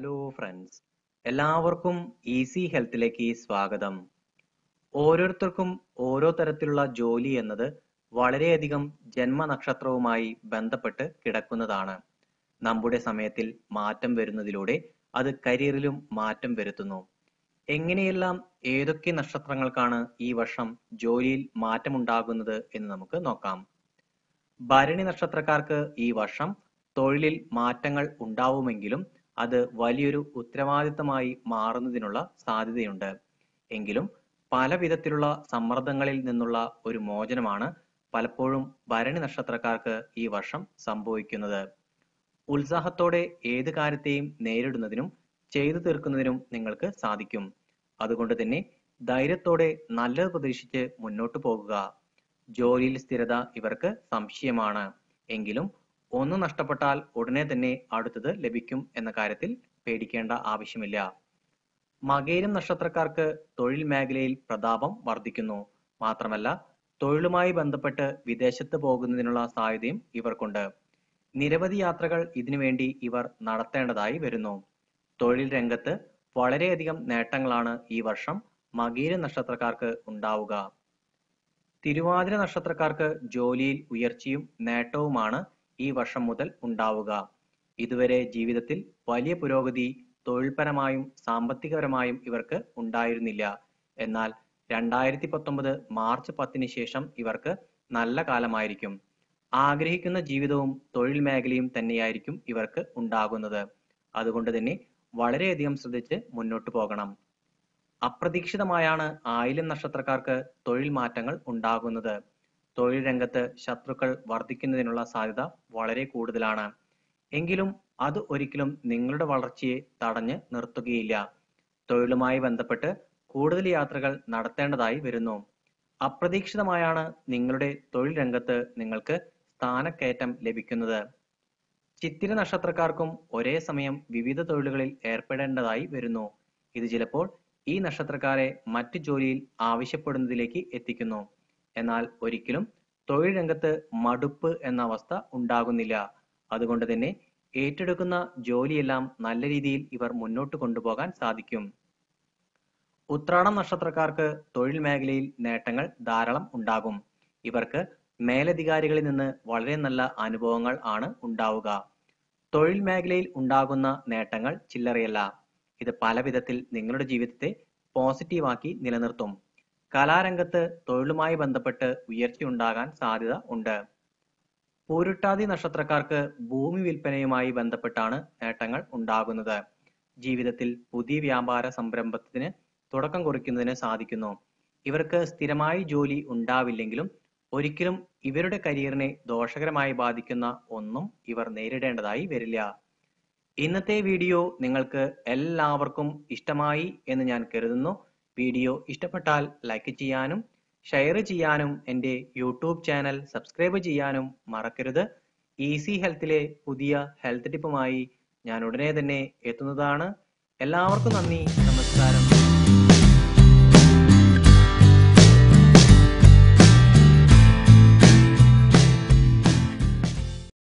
Hello friends എല്ലാവർക്കും easy ഹെൽത്തിലേക്ക് സ്വാഗതം. ഓരോരുത്തർക്കും ഓരോ തരത്തിലുള്ള ജോലി എന്നത് വളരെയധികം ജന്മനക്ഷത്രവുമായി ബന്ധപ്പെട്ട് കിടക്കുന്നതാണ്. നമ്മുടെ സമയത്തിൽ മാറ്റം വരുന്നതിലൂടെ അത് കരിയറിലും മാറ്റം വരുത്തുന്നു. എങ്ങനെയെല്ലാം ഏതൊക്കെ നക്ഷത്രങ്ങൾക്കാണ് ഈ വർഷം ജോലിയിൽ മാറ്റമുണ്ടാകുന്നത് എന്ന് നമുക്ക് നോക്കാം. ഭരണി നക്ഷത്രക്കാർക്ക് ഈ വർഷം തൊഴിലിൽ മാറ്റങ്ങൾ ഉണ്ടാവുമെങ്കിലും അത് വലിയൊരു ഉത്തരവാദിത്തമായി മാറുന്നതിനുള്ള സാധ്യതയുണ്ട്. എങ്കിലും പല വിധത്തിലുള്ള സമ്മർദ്ദങ്ങളിൽ നിന്നുള്ള ഒരു മോചനമാണ് പലപ്പോഴും ഭരണി നക്ഷത്രക്കാർക്ക് ഈ വർഷം സംഭവിക്കുന്നത്. ഉത്സാഹത്തോടെ ഏത് കാര്യത്തെയും നേരിടുന്നതിനും ചെയ്തു തീർക്കുന്നതിനും നിങ്ങൾക്ക് സാധിക്കും. അതുകൊണ്ട് തന്നെ ധൈര്യത്തോടെ നല്ലത് പ്രതീക്ഷിച്ച് മുന്നോട്ട് പോകുക. ജോലിയിൽ സ്ഥിരത ഇവർക്ക് സംശയമാണ്. എങ്കിലും ഒന്ന് നഷ്ടപ്പെട്ടാൽ ഉടനെ തന്നെ അടുത്തത് ലഭിക്കും എന്ന കാര്യത്തിൽ പേടിക്കേണ്ട ആവശ്യമില്ല. മകേരം നക്ഷത്രക്കാർക്ക് തൊഴിൽ മേഖലയിൽ പ്രതാപം വർദ്ധിക്കുന്നു. മാത്രമല്ല തൊഴിലുമായി ബന്ധപ്പെട്ട് വിദേശത്ത് പോകുന്നതിനുള്ള സാധ്യതയും ഇവർക്കുണ്ട്. നിരവധി യാത്രകൾ ഇതിനുവേണ്ടി ഇവർ നടത്തേണ്ടതായി വരുന്നു. തൊഴിൽ രംഗത്ത് വളരെയധികം നേട്ടങ്ങളാണ് ഈ വർഷം മകീര നക്ഷത്രക്കാർക്ക് ഉണ്ടാവുക. തിരുവാതിര നക്ഷത്രക്കാർക്ക് ജോലിയിൽ ഉയർച്ചയും നേട്ടവുമാണ് ഈ വർഷം മുതൽ ഉണ്ടാവുക. ഇതുവരെ ജീവിതത്തിൽ വലിയ പുരോഗതി തൊഴിൽപരമായും സാമ്പത്തികപരമായും ഇവർക്ക് ഉണ്ടായിരുന്നില്ല. എന്നാൽ രണ്ടായിരത്തി പത്തൊമ്പത് മാർച്ച് പത്തിന് ശേഷം ഇവർക്ക് നല്ല കാലമായിരിക്കും. ആഗ്രഹിക്കുന്ന ജീവിതവും തൊഴിൽ മേഖലയും തന്നെയായിരിക്കും ഇവർക്ക് ഉണ്ടാകുന്നത്. അതുകൊണ്ട് തന്നെ വളരെയധികം ശ്രദ്ധിച്ച് മുന്നോട്ട് പോകണം. അപ്രതീക്ഷിതമായാണ് ആയില്യം നക്ഷത്രക്കാർക്ക് തൊഴിൽ മാറ്റങ്ങൾ ഉണ്ടാകുന്നത്. തൊഴിൽ രംഗത്ത് ശത്രുക്കൾ വർദ്ധിക്കുന്നതിനുള്ള സാധ്യത വളരെ കൂടുതലാണ്. എങ്കിലും അത് ഒരിക്കലും നിങ്ങളുടെ വളർച്ചയെ തടഞ്ഞു നിർത്തുകയില്ല. തൊഴിലുമായി ബന്ധപ്പെട്ട് കൂടുതൽ യാത്രകൾ നടത്തേണ്ടതായി വരുന്നു. അപ്രതീക്ഷിതമായാണ് നിങ്ങളുടെ തൊഴിൽ രംഗത്ത് നിങ്ങൾക്ക് സ്ഥാനക്കയറ്റം ലഭിക്കുന്നത്. ചിത്തിര നക്ഷത്രക്കാർക്കും ഒരേ സമയം വിവിധ തൊഴിലുകളിൽ ഏർപ്പെടേണ്ടതായി വരുന്നു. ഇത് ചിലപ്പോൾ ഈ നക്ഷത്രക്കാരെ മറ്റു ജോലിയിൽ ആവശ്യപ്പെടുന്നതിലേക്ക് എത്തിക്കുന്നു. എന്നാൽ ഒരിക്കലും തൊഴിൽ രംഗത്ത് മടുപ്പ് എന്ന അവസ്ഥ ഉണ്ടാകുന്നില്ല. അതുകൊണ്ട് തന്നെ ഏറ്റെടുക്കുന്ന ജോലിയെല്ലാം നല്ല രീതിയിൽ ഇവർ മുന്നോട്ട് കൊണ്ടുപോകാൻ സാധിക്കും. ഉത്രാടം നക്ഷത്രക്കാർക്ക് തൊഴിൽ മേഖലയിൽ നേട്ടങ്ങൾ ധാരാളം ഉണ്ടാകും. ഇവർക്ക് മേലധികാരികളിൽ നിന്ന് വളരെ നല്ല അനുഭവങ്ങൾ ആണ് ഉണ്ടാവുക. തൊഴിൽ മേഖലയിൽ ഉണ്ടാകുന്ന നേട്ടങ്ങൾ ചില്ലറയല്ല. ഇത് പല നിങ്ങളുടെ ജീവിതത്തെ പോസിറ്റീവാക്കി നിലനിർത്തും. കലാരംഗത്ത് തൊഴിലുമായി ബന്ധപ്പെട്ട് ഉയർച്ചയുണ്ടാകാൻ സാധ്യത ഉണ്ട്. പൂരുട്ടാതി നക്ഷത്രക്കാർക്ക് ഭൂമി വിൽപ്പനയുമായി ബന്ധപ്പെട്ടാണ് നേട്ടങ്ങൾ ഉണ്ടാകുന്നത്. ജീവിതത്തിൽ പുതിയ വ്യാപാര സംരംഭത്തിന് തുടക്കം കുറിക്കുന്നതിന് സാധിക്കുന്നു. ഇവർക്ക് സ്ഥിരമായി ജോലി ഉണ്ടാവില്ലെങ്കിലും ഒരിക്കലും ഇവരുടെ കരിയറിനെ ദോഷകരമായി ബാധിക്കുന്ന ഒന്നും ഇവർ നേരിടേണ്ടതായി വരില്ല. ഇന്നത്തെ വീഡിയോ നിങ്ങൾക്ക് എല്ലാവർക്കും ഇഷ്ടമായി എന്ന് ഞാൻ കരുതുന്നു. വീഡിയോ ഇഷ്ടപ്പെട്ടാൽ ലൈക്ക് ചെയ്യാനും ഷെയർ ചെയ്യാനും എന്റെ യൂട്യൂബ് ചാനൽ സബ്സ്ക്രൈബ് ചെയ്യാനും മറക്കരുത്. ഈസി ഹെൽത്തിലെ പുതിയ ഹെൽത്ത് ടിപ്പുമായി ഞാൻ ഉടനെ തന്നെ എത്തുന്നതാണ്. എല്ലാവർക്കും നന്ദി നമസ്കാരം.